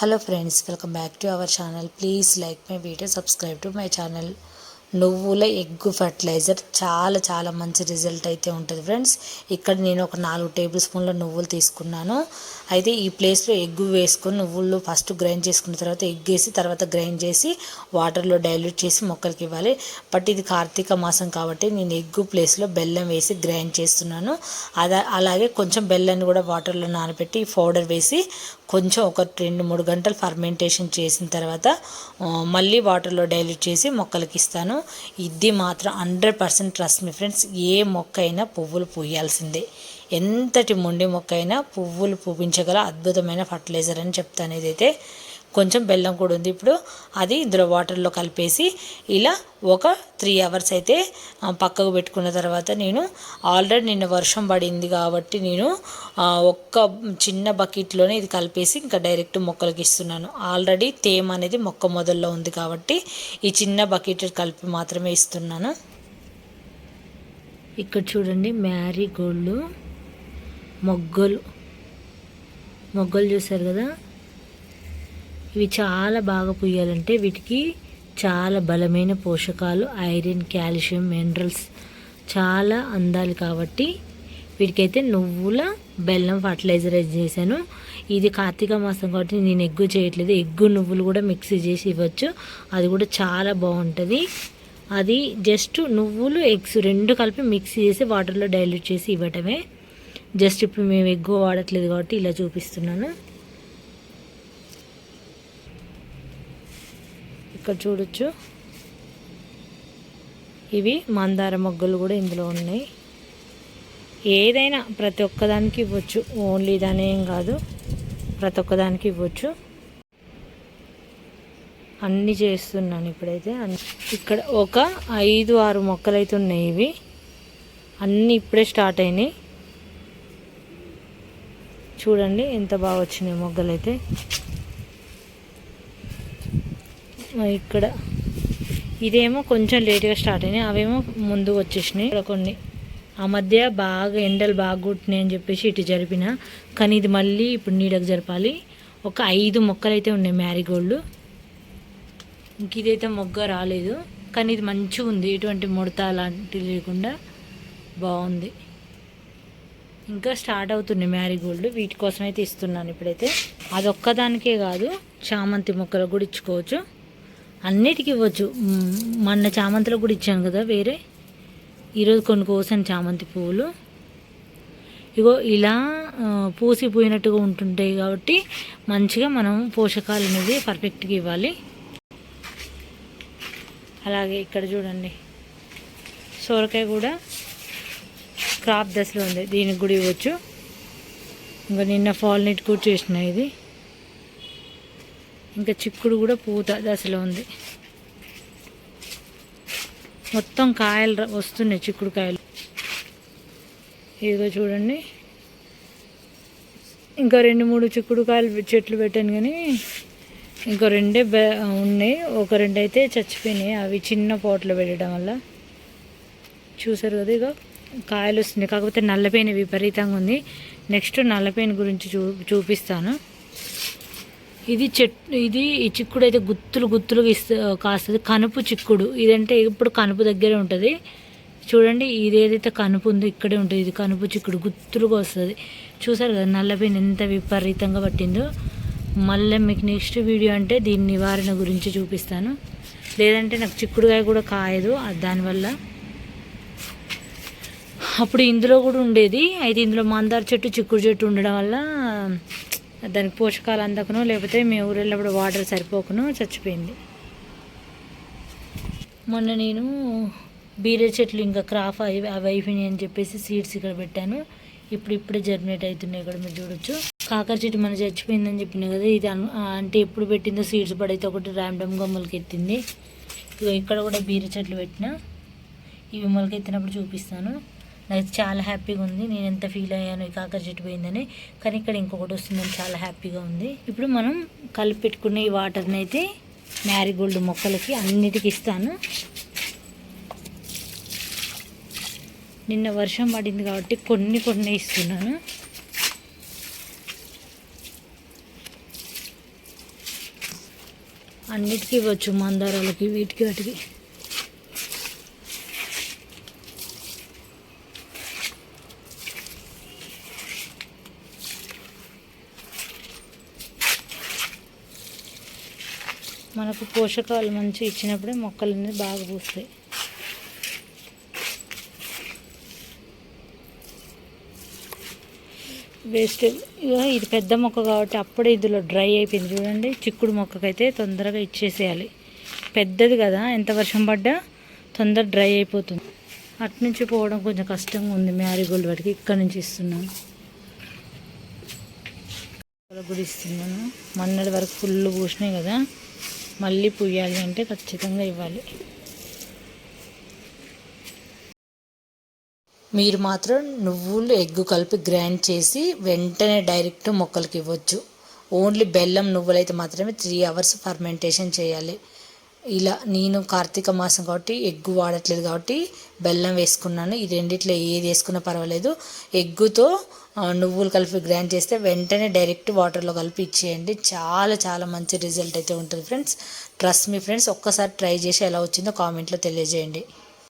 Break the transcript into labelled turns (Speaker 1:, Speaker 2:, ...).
Speaker 1: Hello friends, welcome back to our channel. Please like my video, subscribe to my channel. నువ్వుల egg fertiliser చాలా చాలా మంచి result అయితే ఉంటుంది ఫ్రెండ్స్ ఇక్కడ నేను ఒక నాలుగు టేబుల్ స్పూన్ల నువ్వులు తీసుకున్నాను అయితే ఈ ప్లేస్లో ఎగ్ వేసుకొని నువ్వులు ఫస్ట్ గ్రైండ్ చేసుకున్న తర్వాత ఎగ్ వేసి తర్వాత గ్రైండ్ చేసి వాటర్లో డైల్యూట్ చేసి మొక్కలకి ఇవ్వాలి బట్ ఇది కార్తీక మాసం కాబట్టి నేను ఎగ్ ప్లేస్లో బెల్లం వేసి గ్రైండ్ చేస్తున్నాను అదా అలాగే కొంచెం బెల్లాన్ని కూడా వాటర్లో నానబెట్టి పౌడర్ వేసి కొంచెం ఒక రెండు మూడు గంటలు ఫర్మెంటేషన్ చేసిన తర్వాత మళ్ళీ వాటర్లో డైల్యూట్ చేసి మొక్కలకి ఇస్తాను చెప్తున్నాను ఇది మాత్రం hundred percent trust me friends ఏ మొక్క అయినా పువ్వులు పూయాల్సిందే ఎంతటి మొండి మొక్క అయినా పువ్వులు పూపించగల అద్భుతమైన ఫర్టిలైజర్ అని చెప్తాను ఇదైతే కొంచెం బెల్లం కూడా ఉంది ఇప్పుడు అది ఇందులో వాటర్లో కలిపేసి ఇలా ఒక త్రీ అవర్స్ అయితే పక్కకు పెట్టుకున్న తర్వాత నేను ఆల్రెడీ నిన్న వర్షం పడింది కాబట్టి నేను ఒక్క చిన్న బకెట్లోనే ఇది కలిపేసి ఇంకా డైరెక్ట్ మొక్కలకి ఇస్తున్నాను ఆల్రెడీ తేమ అనేది మొక్క మొదల్లో ఉంది కాబట్టి ఈ చిన్న బకెట్ కలిపి మాత్రమే ఇస్తున్నాను ఇక్కడ చూడండి మ్యారీగోల్డ్ మొగ్గలు మొగ్గలు చూసారు కదా ఇవి చాలా బాగా పుయ్యాలంటే వీటికి చాలా బలమైన పోషకాలు ఐరన్ కాల్షియం మినరల్స్ చాలా అందాలి కాబట్టి వీటికైతే నువ్వుల బెల్లం ఫర్టిలైజర్ చేశాను ఇది కార్తీక మాసం కాబట్టి నేను ఎగ్గు చేయట్లేదు ఎగ్గు నువ్వులు కూడా మిక్సీ చేసి ఇవ్వచ్చు అది కూడా చాలా బాగుంటుంది అది జస్ట్ నువ్వులు ఎగ్స్ రెండు కలిపి మిక్సీ చేసి వాటర్లో డైల్యూట్ చేసి ఇవ్వటమే జస్ట్ ఇప్పుడు మేము ఎగ్గు వాడట్లేదు కాబట్టి ఇలా చూపిస్తున్నాను ఇక్కడ చూడొచ్చు ఇవి మందార మొగ్గలు కూడా ఇందులో ఉన్నాయి ఏదైనా ప్రతి ఒక్కదానికి ఇవ్వచ్చు ఓన్లీ ఏం కాదు ప్రతి ఒక్కదానికి ఇవ్వచ్చు అన్నీ చేస్తున్నాను ఇప్పుడైతే ఇక్కడ ఒక ఐదు ఆరు మొక్కలు అయితే ఉన్నాయి ఇవి అన్నీ ఇప్పుడే స్టార్ట్ అయినాయి చూడండి ఎంత బాగా వచ్చినాయి మొగ్గలైతే ఇక్కడ ఇదేమో కొంచెం లేట్గా స్టార్ట్ అయినాయి అవేమో ముందు వచ్చేసినాయి ఇక్కడ కొన్ని ఆ మధ్య బాగా ఎండలు బాగా కొట్టినాయి అని చెప్పేసి ఇటు జరిపిన కానీ ఇది మళ్ళీ ఇప్పుడు నీడకు జరపాలి ఒక ఐదు మొక్కలు అయితే ఉన్నాయి మ్యారీగోల్డ్ ఇంక ఇదైతే మొగ్గ రాలేదు కానీ ఇది మంచిగా ఉంది ఎటువంటి ముడత అలాంటివి లేకుండా బాగుంది ఇంకా స్టార్ట్ అవుతుంది మ్యారీగోల్డ్ వీటి కోసమైతే ఇస్తున్నాను ఇప్పుడైతే అదొక్కదానికే కాదు చామంతి మొక్కలు కూడా ఇచ్చుకోవచ్చు అన్నిటికి ఇవ్వచ్చు మొన్న చామంతిలో కూడా ఇచ్చాం కదా వేరే ఈరోజు కొన్ని కోసాను చామంతి పువ్వులు ఇగో ఇలా పూసిపోయినట్టుగా ఉంటుంటాయి కాబట్టి మంచిగా మనం పోషకాలు అనేది పర్ఫెక్ట్గా ఇవ్వాలి అలాగే ఇక్కడ చూడండి సోరకాయ కూడా క్రాప్ దశలో ఉంది దీనికి కూడా ఇవ్వచ్చు ఇంకా నిన్న ఫాల్ నెట్ కూడా చేసిన ఇది ఇంకా చిక్కుడు కూడా పూత దశలో ఉంది మొత్తం కాయలు వస్తున్నాయి చిక్కుడు కాయలు ఇదిగో చూడండి ఇంకా రెండు మూడు చిక్కుడు కాయలు చెట్లు పెట్టాను కానీ ఇంకో రెండే ఉన్నాయి ఒక రెండు అయితే చచ్చిపోయినాయి అవి చిన్న పోట్లు పెట్టడం వల్ల చూసారు కదా ఇక కాయలు వస్తున్నాయి కాకపోతే నల్లపేని విపరీతంగా ఉంది నెక్స్ట్ నల్లపేని గురించి చూ చూపిస్తాను ఇది చెట్టు ఇది ఈ చిక్కుడు అయితే గుత్తులు గుత్తులుగా ఇస్తూ కాస్తుంది కనుపు చిక్కుడు ఇదంటే ఇప్పుడు కనుపు దగ్గరే ఉంటుంది చూడండి ఇది ఏదైతే కనుపు ఉందో ఇక్కడే ఉంటుంది ఇది కనుపు చిక్కుడు గుత్తులుగా వస్తుంది చూసారు కదా నల్లపైన ఎంత విపరీతంగా పట్టిందో మళ్ళీ మీకు నెక్స్ట్ వీడియో అంటే దీని నివారణ గురించి చూపిస్తాను లేదంటే నాకు చిక్కుడుకాయ కూడా కాయదు దానివల్ల అప్పుడు ఇందులో కూడా ఉండేది అయితే ఇందులో మందార చెట్టు చిక్కుడు చెట్టు ఉండడం వల్ల దానికి పోషకాలు అందకను లేకపోతే మీ ఊరిలో వాటర్ సరిపోకను చచ్చిపోయింది మొన్న నేను బీరే చెట్లు ఇంకా క్రాఫ్ అయి అవి అయిపోయినాయి అని చెప్పేసి సీడ్స్ ఇక్కడ పెట్టాను ఇప్పుడు ఇప్పుడే జర్మినేట్ అవుతున్నాయి ఇక్కడ మీరు చూడొచ్చు కాకర చెట్టు మన చచ్చిపోయిందని చెప్పింది కదా ఇది అంటే ఎప్పుడు పెట్టిందో సీడ్స్ పడైతే ఒకటి ర్యాండమ్గా మొలకెత్తింది ఇక్కడ కూడా బీర చెట్లు పెట్టిన ఇవి మొలకెత్తినప్పుడు చూపిస్తాను నాకు చాలా హ్యాపీగా ఉంది నేను ఎంత ఫీల్ అయ్యాను ఈ కాకర చెట్టు పోయిందని కానీ ఇక్కడ ఇంకొకటి వస్తుందని చాలా హ్యాపీగా ఉంది ఇప్పుడు మనం కలిపి పెట్టుకున్న ఈ వాటర్ని అయితే మ్యారీగోల్డ్ మొక్కలకి అన్నిటికీ ఇస్తాను నిన్న వర్షం పడింది కాబట్టి కొన్ని కొన్ని ఇస్తున్నాను అన్నిటికీ ఇవ్వచ్చు మందారాలకి వీటికి వాటికి మనకు పోషకాలు మంచి ఇచ్చినప్పుడే మొక్కలు అనేది బాగా పూస్తాయి వేస్ట్ ఇది పెద్ద మొక్క కాబట్టి అప్పుడే ఇందులో డ్రై అయిపోయింది చూడండి చిక్కుడు మొక్కకైతే తొందరగా ఇచ్చేసేయాలి పెద్దది కదా ఎంత వర్షం పడ్డా తొందర డ్రై అయిపోతుంది అటు నుంచి పోవడం కొంచెం కష్టంగా ఉంది మ్యారీగోల్డ్ వాటికి ఇక్కడ నుంచి ఇస్తున్నాను కూడా ఇస్తున్నాను మొన్నటి వరకు ఫుల్ పూసినాయి కదా మళ్ళీ పుయ్యాలి అంటే ఖచ్చితంగా ఇవ్వాలి మీరు మాత్రం నువ్వులు ఎగ్గు కలిపి గ్రైండ్ చేసి వెంటనే డైరెక్ట్ మొక్కలకి ఇవ్వచ్చు ఓన్లీ బెల్లం నువ్వులైతే మాత్రమే త్రీ అవర్స్ ఫర్మెంటేషన్ చేయాలి ఇలా నేను కార్తీక మాసం కాబట్టి ఎగ్గు వాడట్లేదు కాబట్టి బెల్లం వేసుకున్నాను ఈ రెండిట్లో ఏది వేసుకున్నా పర్వాలేదు ఎగ్గుతో నువ్వులు కలిపి గ్రైండ్ చేస్తే వెంటనే డైరెక్ట్ వాటర్లో కలిపి ఇచ్చేయండి చాలా చాలా మంచి రిజల్ట్ అయితే ఉంటుంది ఫ్రెండ్స్ ట్రస్ట్ మీ ఫ్రెండ్స్ ఒక్కసారి ట్రై చేసి ఎలా వచ్చిందో కామెంట్లో తెలియజేయండి